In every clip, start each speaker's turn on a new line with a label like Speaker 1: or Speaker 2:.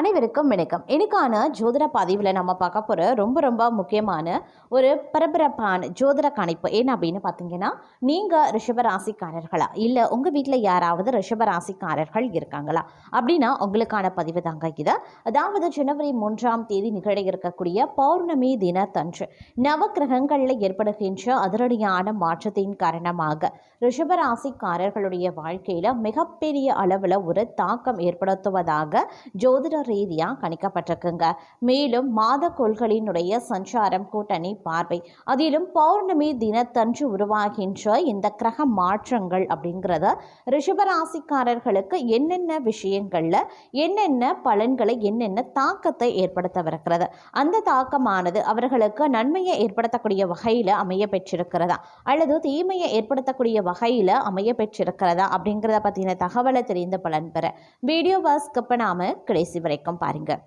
Speaker 1: அனைவருக்கும் வணக்கம். இன்னைக்கான ஜோதிட பதிவில் நம்ம பார்க்க போகிற ரொம்ப ரொம்ப முக்கியமான ஒரு பரபரப்பான ஜோதிட கணிப்பு என்ன அப்படின்னு பார்த்தீங்கன்னா நீங்கள் ரிஷபராசிக்காரர்களா இல்லை உங்கள் வீட்டில் யாராவது ரிஷபராசிக்காரர்கள் இருக்காங்களா? அப்படின்னா உங்களுக்கான பதிவு தாங்க இது. அதாவது ஜனவரி மூன்றாம் தேதி நிகழ இருக்கக்கூடிய பௌர்ணமி தினத்தன்று நவக்கிரகங்களில் ஏற்படுகின்ற அதிரடியான மாற்றத்தின் காரணமாக ரிஷபராசிக்காரர்களுடைய வாழ்க்கையில் மிகப்பெரிய அளவில் ஒரு தாக்கம் ஏற்படுத்துவதாக ஜோதிட ரீதியாக கணிக்கப்பட்டிருக்குங்க. மேலும் மாத கோள்களினுடைய சஞ்சாரம் கூட்டணி பார்வை அதிலும் பௌர்ணமி தினத்தன்று உருவாகின்ற இந்த கிரக மாற்றங்கள் அப்படிங்கிறத ரிஷபராசிக்காரர்களுக்கு என்னென்ன விஷயங்களில் என்னென்ன பலன்களை என்னென்ன தாக்கத்தை ஏற்படுத்தவிருக்கிறது? அந்த தாக்கமானது அவர்களுக்கு நன்மையை ஏற்படுத்தக்கூடிய வகையில் அமைய பெற்றிருக்கிறதா? அல்லது தீமையை ஏற்படுத்தக்கூடிய வகையில் அமைய பெற்றிருக்கிறதா? அப்படிங்கிறத பற்றின தகவலை தெரிந்து பலன் பெற வீடியோ வாஸ்கப்ப நாம கடைசி வரைக்கும் பாருங்கள்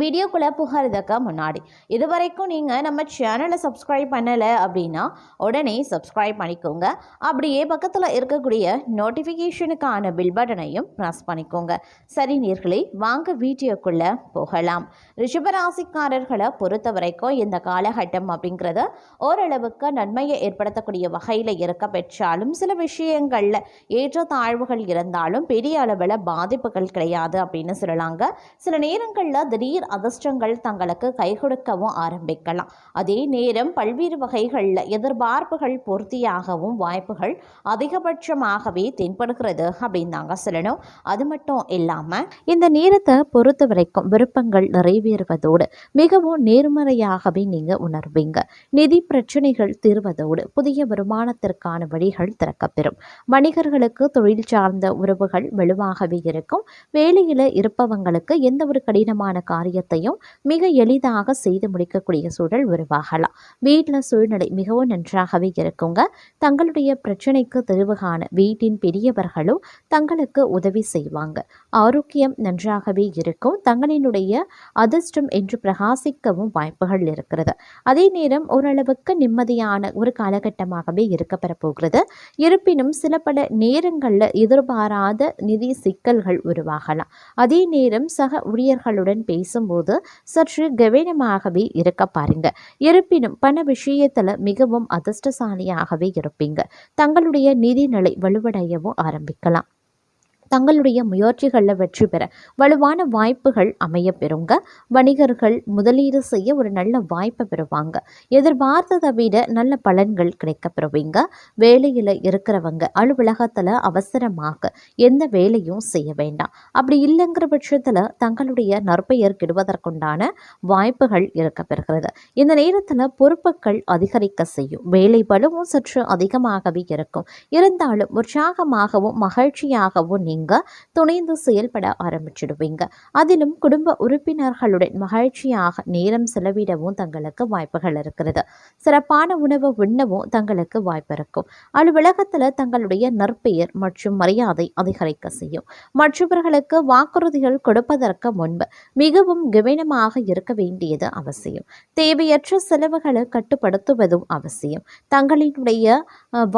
Speaker 1: வீடியோக்குள்ளே புகாரதுக்கு முன்னாடி. இது வரைக்கும் நீங்கள் நம்ம சேனலை சப்ஸ்கிரைப் பண்ணலை அப்படின்னா உடனே சப்ஸ்கிரைப் பண்ணிக்கோங்க. அப்படியே பக்கத்தில் இருக்கக்கூடிய நோட்டிஃபிகேஷனுக்கான பில் பட்டனையும் ப்ரெஸ் பண்ணிக்கோங்க. சரி நீர்களை வாங்க வீடியோக்குள்ளே போகலாம். ரிஷபராசிக்காரர்களை பொறுத்த வரைக்கும் இந்த காலகட்டம் அப்படிங்கிறத ஓரளவுக்கு நன்மையை ஏற்படுத்தக்கூடிய வகையில் இருக்க பெற்றாலும் சில விஷயங்களில் ஏற்ற தாழ்வுகள் இருந்தாலும் பெரிய அளவில் பாதிப்புகள் கிடையாது அப்படின்னு சொல்லலாங்க. சில நேரங்களில் திடீர் அதிர்ஷ்டங்கள் தங்களுக்கு கை கொடுக்கவும் ஆரம்பிக்கலாம். அதே நேரம் பல்வேறு வகைகளில் எதிர்பார்ப்புகள் பூர்த்தியாகவும் வாய்ப்புகள் அதிகபட்சமாகவே தென்படுகிறது அப்படின்னு தாங்க சொல்லணும். அது மட்டும் இல்லாமல் இந்த நேரத்தை பொறுத்த வரைக்கும் விருப்பங்கள் நிறைவேறுவதோடு மிகவும் நேர்மறையாகவே நீங்கள் உணர்வீங்க. நிதி பிரச்சனைகள் தீர்வதோடு புதிய வருமானத்திற்கான வழிகள் திறக்கப்பெறும். வணிகர்களுக்கு தொழில் சார்ந்த உறவுகள் வலுவாகவே இருக்கும். வேலையில் இருப்பவங்களுக்கு எந்த ஒரு கடினமான காரியம் காரியத்தையும் மிக எளிதாக செய்து முடிக்கக்கூடிய சூழல் உருவாகலாம். வீட்டில் சூழ்நிலை மிகவும் நன்றாகவே இருக்குங்க. தங்களுடைய பிரச்சனைக்கு தெருவுகான காண வீட்டின் பெரியவர்களும் தங்களுக்கு உதவி செய்வாங்க. ஆரோக்கியம் நன்றாகவே இருக்கும். தங்களினுடைய அதிர்ஷ்டம் என்று பிரகாசிக்கவும் வாய்ப்புகள் இருக்கிறது. அதே நேரம் ஓரளவுக்கு நிம்மதியான ஒரு காலகட்டமாகவே இருக்கப்பெற போகிறது. இருப்பினும் சில பல நேரங்களில் எதிர்பாராத நிதி சிக்கல்கள் உருவாகலாம். அதே நேரம் சக ஊழியர்களுடன் பேசும்போது சற்று கவனமாகவே இருக்க பாருங்க. இருப்பினும் பண விஷயத்தில் மிகவும் அதிர்ஷ்டசாலியாகவே இருப்பீங்க. தங்களுடைய நிதிநிலை வலுவடையவும் ஆரம்பிக்கலாம். தங்களுடைய முயற்சிகளில் வெற்றி பெற வலுவான வாய்ப்புகள் அமைய பெறுங்க வணிகர்கள் முதலீடு செய்ய ஒரு நல்ல வாய்ப்பை பெறுவாங்க. எதிர்பார்த்ததை விட நல்ல பலன்கள் கிடைக்க பெறுவீங்க வேலையில் இருக்கிறவங்க அலுவலகத்தில் அவசரமாக எந்த வேலையும் செய்ய வேண்டாம். அப்படி இல்லைங்கிற பட்சத்தில் தங்களுடைய நற்பெயர் கெடுவதற்குண்டான வாய்ப்புகள் இருக்க பெறுகிறது இந்த நேரத்தில் பொறுப்புகள் அதிகரிக்க செய்யும். வேலை பலுவும் சற்று அதிகமாகவே இருக்கும். இருந்தாலும் உற்சாகமாகவும் மகிழ்ச்சியாகவும் நீங்கள் நீங்க துணைந்து செயல்பட ஆரம்பிச்சிடுவீங்க. அதிலும் குடும்ப உறுப்பினர்களுடன் மகிழ்ச்சியாக நேரம் செலவிடவும் தங்களுக்கு வாய்ப்புகள் இருக்கிறது. சிறப்பான உணவு உண்ணவும் தங்களுக்கு வாய்ப்பு இருக்கும். அலுவலகத்தில் தங்களுடைய நற்பெயர் மற்றும் மரியாதை அதிகரிக்க செய்யும். மற்றவர்களுக்கு வாக்குறுதிகள் கொடுப்பதற்கு முன்பு மிகவும் கவனமாக இருக்க வேண்டியது அவசியம். தேவையற்ற செலவுகளை கட்டுப்படுத்துவதும் அவசியம். தங்களினுடைய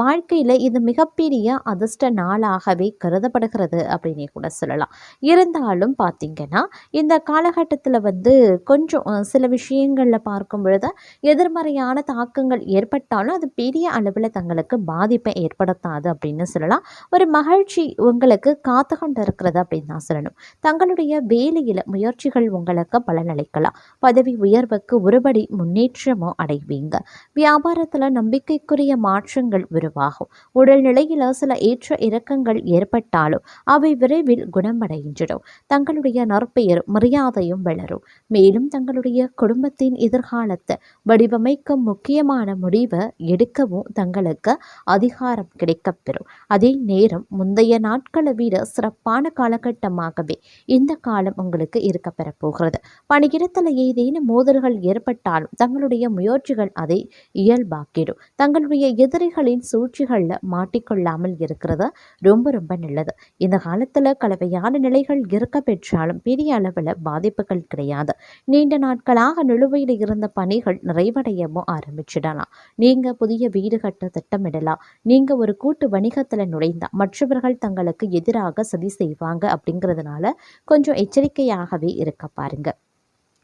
Speaker 1: வாழ்க்கையில் இது மிகப்பெரிய அதிர்ஷ்ட நாளாகவே கருதப்படுகிறது. அப்படின்னே கூட சொல்லலாம். இருந்தாலும் பார்த்திங்கன்னா இந்த காலகட்டத்தில் வந்து கொஞ்சம் சில விஷயங்களில் பார்க்கும் பொழுது எதிர்மறையான தாக்கங்கள் ஏற்பட்டாலும் அது பெரிய அளவில் தங்களுக்கு பாதிப்பை ஏற்படுத்தாது அப்படின்னு சொல்லலாம். ஒரு மகிழ்ச்சி உங்களுக்கு காத்து கொண்டு இருக்கிறது அப்படின்னு தான் சொல்லணும். தங்களுடைய வேலையில் முயற்சிகள் உங்களுக்கு பலனளிக்கலாம். பதவி உயர்வுக்கு ஒருபடி முன்னேற்றமும் அடைவீங்க. வியாபாரத்தில் நம்பிக்கைக்குரிய மாற்றங்கள் உருவாகும். உடல்நிலையில் சில ஏற்ற இறக்கங்கள் ஏற்பட்டாலும் அவை விரைவில் குணமடைகின்றன. தங்களுடைய நற்பெயர் மரியாதையும் வளரும். மேலும் தங்களுடைய குடும்பத்தின் எதிர்காலத்தை வடிவமைக்கும் முக்கியமான முடிவை எடுக்கவும் தங்களுக்கு அதிகாரம் கிடைக்கப்பெறும் அதே நேரம் முந்தைய நாட்களை விட சிறப்பான காலகட்டமாகவே இந்த காலம் உங்களுக்கு இருக்க போகிறது. பணியிடத்தில் ஏதேனும் மோதல்கள் ஏற்பட்டாலும் தங்களுடைய முயற்சிகள் அதை இயல்பாக்கிடும். தங்களுடைய எதிரிகளின் சூழ்ச்சிகளில் மாட்டிக்கொள்ளாமல் இருக்கிறது ரொம்ப ரொம்ப நல்லது. இந்த காலத்தில் கலவையான நிலைகள் இருக்க பெற்றாலும் பெரிய அளவில் பாதிப்புகள் கிடையாது. நீண்ட நாட்களாக நிலுவையில் இருந்த பணிகள் நிறைவடையவும் ஆரம்பிச்சிடலாம். நீங்கள் புதிய வீடு கட்ட திட்டமிடலாம். நீங்கள் ஒரு கூட்டு வணிகத்தில் நுழைந்தால் மற்றவர்கள் தங்களுக்கு எதிராக சதி செய்வாங்க அப்படிங்கிறதுனால கொஞ்சம் எச்சரிக்கையாகவே இருக்க பாருங்கள்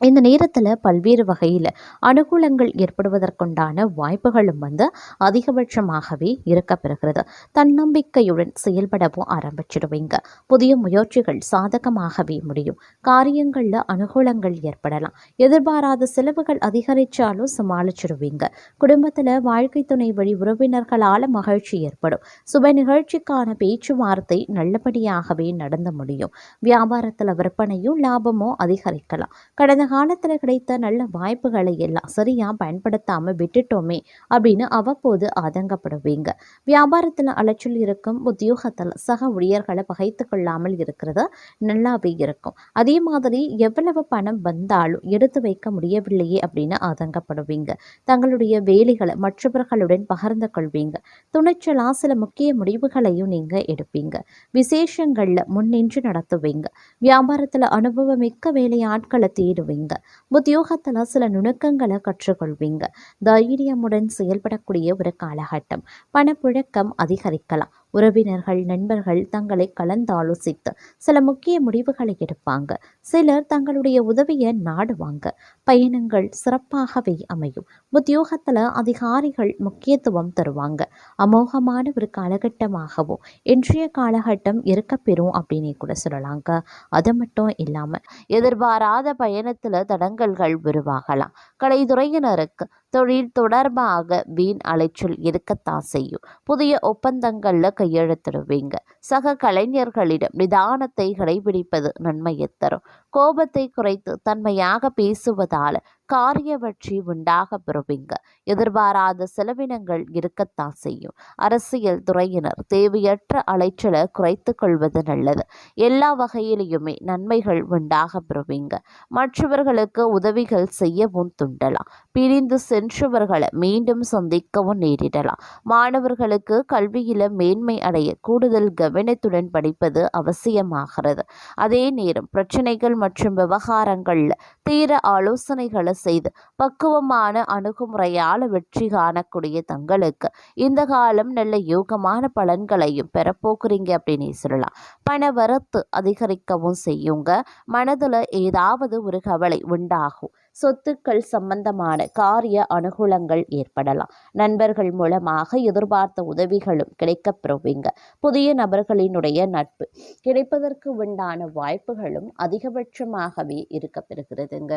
Speaker 1: இந்த நேரத்தில் பல்வேறு வகையில் அனுகூலங்கள் ஏற்படுவதற்குண்டான வாய்ப்புகளும் வந்து அதிகபட்சமாகவே இருக்கப்பெறுகிறது. தன்னம்பிக்கையுடன் செயல்படவும் ஆரம்பிச்சிடுவீங்க. புதிய முயற்சிகள் சாதகமாகவே முடியும். காரியங்களில் அனுகூலங்கள் ஏற்படலாம். எதிர்பாராத செலவுகள் அதிகரித்தாலும் சமாளிச்சிடுவீங்க. குடும்பத்தில் வாழ்க்கை துணை வழி உறவினர்களால் மகிழ்ச்சி ஏற்படும். சுப நிகழ்ச்சிக்கான பேச்சுவார்த்தை நல்லபடியாகவே நடந்து முடியும். வியாபாரத்தில் விற்பனையும் லாபமும் அதிகரிக்கலாம். கடந்த காலத்தில் கிடைத்த நல்ல வாய்ப்புகளை எல்லாம் சரியாக பயன்படுத்தாமல் விட்டுட்டோமே அப்படின்னு அவ்வப்போது ஆதங்கப்படுவீங்க. வியாபாரத்தில் அலைச்சல் இருக்கும் உத்தியோகத்தில் சக ஊழியர்களை பகைத்து கொள்ளாமல் இருக்கிறது நல்லாவே இருக்கும். அதே மாதிரி எவ்வளவு பணம் வந்தாலும் எடுத்து வைக்க முடியவில்லையே அப்படின்னு ஆதங்கப்படுவீங்க. தங்களுடைய வேலைகளை மற்றவர்களுடன் பகிர்ந்து கொள்வீங்க. துணிச்சலாக சில முக்கிய முடிவுகளையும் நீங்கள் எடுப்பீங்க. விசேஷங்களில் முன்னின்று நடத்துவீங்க. வியாபாரத்தில் அனுபவமிக்க வேலையாட்களை தேடுவீங்க. உத்தியோகத்தில் சில நுணுக்கங்களை கற்றுக்கொள்வீங்க. தைரியமுடன் செயல்படக்கூடிய ஒரு காலகட்டம். பணப்புழக்கம் அதிகரிக்கலாம். உறவினர்கள் நண்பர்கள் தங்களை கலந்தாலோசித்து சில முக்கிய முடிவுகளை எடுப்பாங்க. சிலர் தங்களுடைய உதவியை நாடுவாங்க. பயணங்கள் சிறப்பாகவே அமையும். உத்தியோகத்தில் அதிகாரிகள் முக்கியத்துவம் தருவாங்க. அமோகமான ஒரு காலகட்டமாகவும் இன்றைய காலகட்டம் இருக்கப்பெறும் அப்படின்னு கூட சொல்லலாங்க. அது மட்டும் இல்லாமல் எதிர்பாராத பயணத்தில் தடங்கல்கள் உருவாகலாம். கலைத்துறையினருக்கு தொழில் தொடர்பாக வீண் அலைச்சல் இருக்கத்தான் செய்யும். புதிய ஒப்பந்தங்களில் கையெழுத்திடுவீங்க. சக கலைஞர்களிடம் நிதானத்தை கடைபிடிப்பது நன்மையை தரும். கோபத்தை குறைத்து தன்மையாக பேசுவதால் காரியவற்றி உண்டாக பெறுவீங்க எதிர்பாராத செலவினங்கள் இருக்கத்தான் செய்யும். அரசியல் துறையினர் தேவையற்ற அலைச்சலை குறைத்து கொள்வது நல்லது. எல்லா வகையிலையுமே நன்மைகள் உண்டாக பெறுவீங்க மற்றவர்களுக்கு உதவிகள் செய்யவும் துண்டலாம். பிரிந்து சென்றவர்களை மீண்டும் சந்திக்கவும் நேரிடலாம். மாணவர்களுக்கு கல்வியில மேன்மை அடைய கூடுதல் கவனத்துடன் படிப்பது அவசியமாகிறது. அதே நேரம் பிரச்சனைகள் மற்றும் விவகாரங்களில் தீர ஆலோசனைகளை செய்து பக்குவமான அணுகுமுறையால் வெற்றி காணக்கூடிய தங்களுக்கு. இந்த காலம் நல்ல யோகமான பலன்களையும் பெறப்போக்குறீங்க அப்படின்னு சொல்லலாம். பண வரத்து அதிகரிக்கவும் செய்யுங்க. மனதில் ஏதாவது ஒரு கவலை உண்டாகும். சொத்துக்கள் சம்பந்தமான காரிய அனுகூலங்கள் ஏற்படலாம். நண்பர்கள் மூலமாக எதிர்பார்த்த உதவிகளும் கிடைக்கப்பெறுவீங்க புதிய நபர்களினுடைய நட்பு கிடைப்பதற்கு உண்டான வாய்ப்புகளும் அதிகபட்சமாகவே இருக்கப்பெறுகிறதுங்க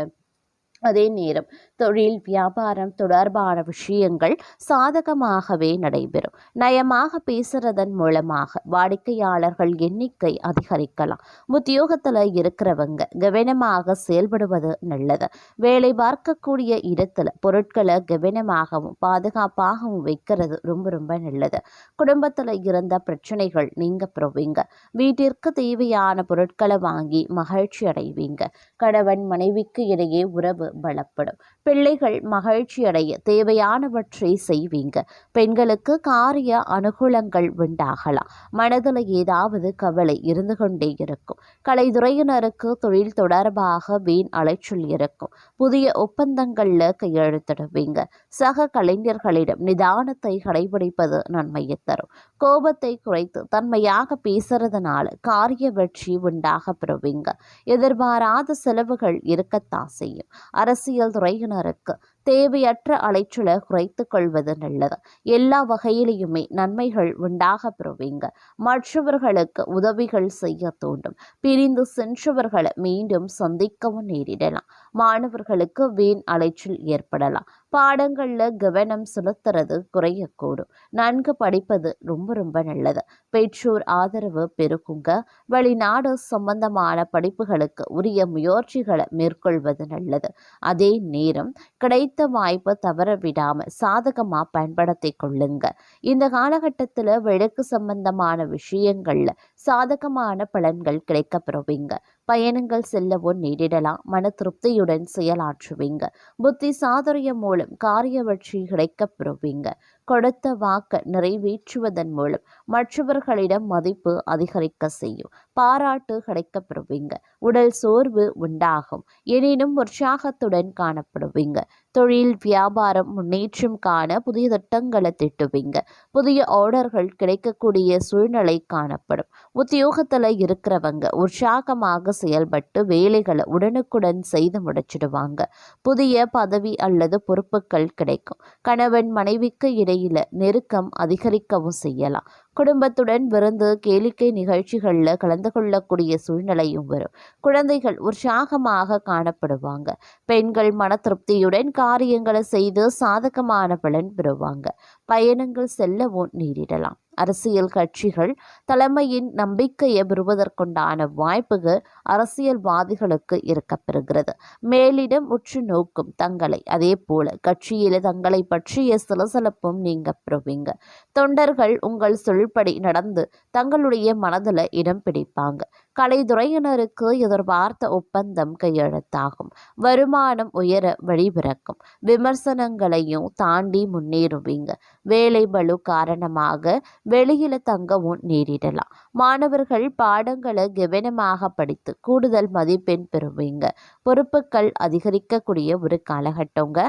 Speaker 1: அதே நேரம் தொழில் வியாபாரம் தொடர்பான விஷயங்கள் சாதகமாகவே நடைபெறும். நயமாக பேசுறதன் மூலமாக வாடிக்கையாளர்கள் எண்ணிக்கை அதிகரிக்கலாம். உத்தியோகத்தில் இருக்கிறவங்க கவனமாக செயல்படுவது நல்லது. வேலை பார்க்கக்கூடிய இடத்துல பொருட்களை கவனமாகவும் பாதுகாப்பாகவும் வைக்கிறது ரொம்ப ரொம்ப நல்லது. குடும்பத்தில் இருந்த பிரச்சனைகள் நீங்க பெறுவீங்க வீட்டிற்கு தேவையான பொருட்களை வாங்கி மகிழ்ச்சி அடைவீங்க. கணவன் மனைவிக்கு இடையே உறவு பலப்படும். பிள்ளைகள் மகிழ்ச்சி அடைய தேவையானவற்றை செய்வீங்க. பெண்களுக்கு காரிய அனுகூலங்கள் உண்டாகலாம். மனதில் ஏதாவது கவலை இருந்து கொண்டே இருக்கும். கலைத்துறையினருக்கு தொழில் தொடர்பாக வீண் அலைச்சல் இருக்கும். புதிய ஒப்பந்தங்களில் கையெழுத்திடுவீங்க. சக கலைஞர்களிடம் நிதானத்தை கடைபிடிப்பது நன்மையை தரும். கோபத்தை குறைத்து தன்மையாக பேசுறதுனால காரிய வெற்றி உண்டாக பெறுவீங்க. எதிர்பாராத செலவுகள் இருக்கத்தான் செய்யும். அரசியல் துறையினர் नरक தேவையற்ற அலைச்சலை குறைத்து கொள்வது நல்லது. எல்லா வகையிலையுமே நன்மைகள் உண்டாக பெறுவீங்க. மற்றவர்களுக்கு உதவிகள் செய்ய தூண்டும் பிரிந்து சென்றவர்களை மீண்டும் சந்திக்கவும் நேரிடலாம். மாணவர்களுக்கு வீண் அலைச்சல் ஏற்படலாம். பாடங்களில் கவனம் செலுத்துறது குறையக்கூடும். நன்கு படிப்பது ரொம்ப ரொம்ப நல்லது. பெற்றோர் ஆதரவு பெருக்குங்க. வெளிநாடு சம்பந்தமான படிப்புகளுக்கு உரிய முயற்சிகளை மேற்கொள்வது நல்லது. அதே நேரம் கிடைத்த வாய்ப்பை தவற விடாமல் சாதகமாக பயன்படுத்தி கொள்ளுங்க. இந்த காலகட்டத்தில் விளக்கு சம்பந்தமான விஷயங்களில் சாதகமான பலன்கள் கிடைக்க பெறுவீங்க பயணங்கள் செல்லவும் நேரிடலாம். மன திருப்தியுடன் செயலாற்றுவீங்க. புத்தி சாதுரியம் மூலம் காரிய வெற்றி கிடைக்கப் பெறுவீங்க கொடுத்த வாக்க நிறைவேற்றுவதன் மூலம் மற்றவர்களிடம் மதிப்பு அதிகரிக்க செய்யும். பாராட்டு கிடைக்கப் பெறுவீங்க உடல் சோர்வு உண்டாகும். எனினும் உற்சாகத்துடன் காணப்படுவீங்க. தொழில் வியாபாரம் முன்னேற்றம் காண புதிய திட்டங்களை திட்டுவீங்க. புதிய ஆர்டர்கள் கிடைக்கக்கூடிய சூழ்நிலை காணப்படும். உத்தியோகத்தில் இருக்கிறவங்க உற்சாகமாக செயல்பட்டு வேலைகளை உடனுக்குடன் செய்து முடிச்சிடுவாங்க. புதிய பதவி அல்லது பொறுப்புகள் கிடைக்கும். கணவன் மனைவிக்கு இடையில நெருக்கம் அதிகரிக்கவும் செய்யலாம். குடும்பத்துடன் விருந்து கேளிக்கை நிகழ்ச்சிகளில் கலந்து கொள்ளக்கூடிய சூழ்நிலையும் வரும். குழந்தைகள் உற்சாகமாக காணப்படுவாங்க. பெண்கள் மன திருப்தியுடன் காரியங்களை செய்து சாதகமான பலன் பெறுவாங்க. பயணங்கள் செல்லவும் நேரிடலாம். அரசியல் கட்சிகள் தலைமையின் நம்பிக்கையை பெறுவதற்குண்டான வாய்ப்புகள் அரசியல்வாதிகளுக்கு இருக்கப்பெறுகிறது. மேலிடம் உற்று நோக்கும் தங்களை அதே போல கட்சியில தங்களை பற்றிய சிலசிலப்பும் நீங்க பெறுவீங்க. தொண்டர்கள் உங்கள் சொல்படி நடந்து தங்களுடைய மனதில் இடம் பிடிப்பாங்க. கலைத்துறையினருக்கு எதிர்பார்த்த ஒப்பந்தம் கையெழுத்தாகும். வருமானம் உயர வழிபிறக்கும். விமர்சனங்களையும் தாண்டி முன்னேறுவீங்க. வேலை பளு காரணமாக வெளியில தங்கவும் நேரிடலாம். மாணவர்கள் பாடங்களை கவனமாக படித்து கூடுதல் மதிப்பெண் பெறுவீங்க. பொறுப்புகள் அதிகரிக்கக்கூடிய ஒரு காலகட்டங்க.